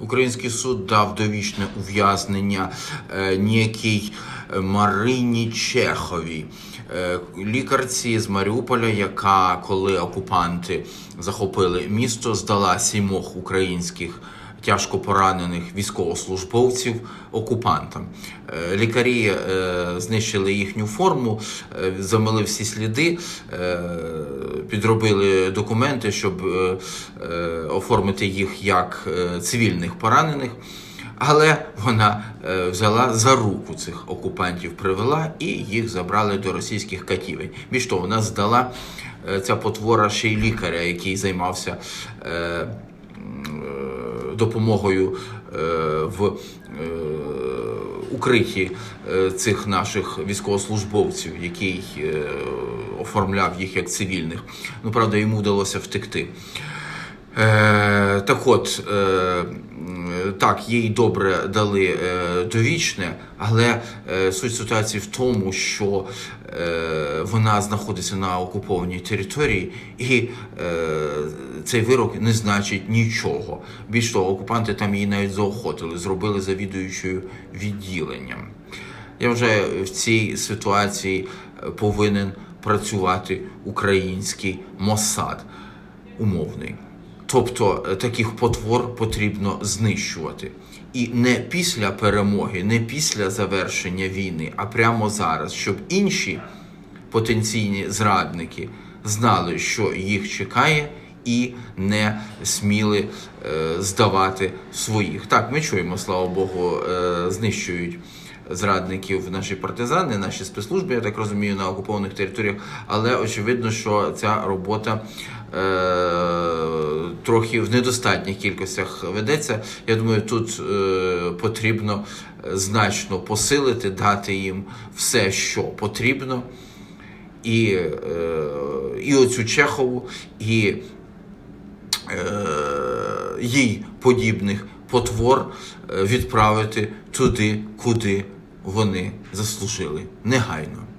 Український суд дав довічне ув'язнення е, ніякій е, Марині Чеховій, е, лікарці з Маріуполя, яка, коли окупанти захопили місто, здала сімох українських тяжко поранених військовослужбовців окупантам. Е, Лікарі е, знищили їхню форму, е, замили всі сліди, підробили документи, щоб оформити їх як цивільних поранених. Але вона взяла за руку цих окупантів, привела і їх забрали до російських катівень. Більш того, вона здала ця потвора ще й лікаря, який займався. Допомогою е, в е, укритті е, цих наших військовослужбовців, який оформляв їх як цивільних. Ну, правда, йому вдалося втекти. Е, так от, е, так, їй добре дали е, довічне, але е, суть ситуації в тому, що е, вона знаходиться на окупованій території, і е, цей вирок не значить нічого. Більш того, окупанти там її навіть заохотили, зробили завідуючою відділенням. Я вважаю, в цій ситуації е, повинен працювати український Моссад умовний. Тобто е, таких потвор потрібно знищувати. І не після перемоги, не після завершення війни, а прямо зараз, щоб інші потенційні зрадники знали, що їх чекає, і не сміли е, здавати своїх. Так, ми чуємо, слава Богу, е, знищують зрадників наші партизани, наші спецслужби, я так розумію, на окупованих територіях. Але очевидно, що ця робота е, трохи в недостатніх кількостях ведеться. Я думаю, тут е, потрібно значно посилити, дати їм все, що потрібно. І, е, і оцю Чехову, і е, їй подібних потвор е, відправити туди, куди вони заслужили негайно.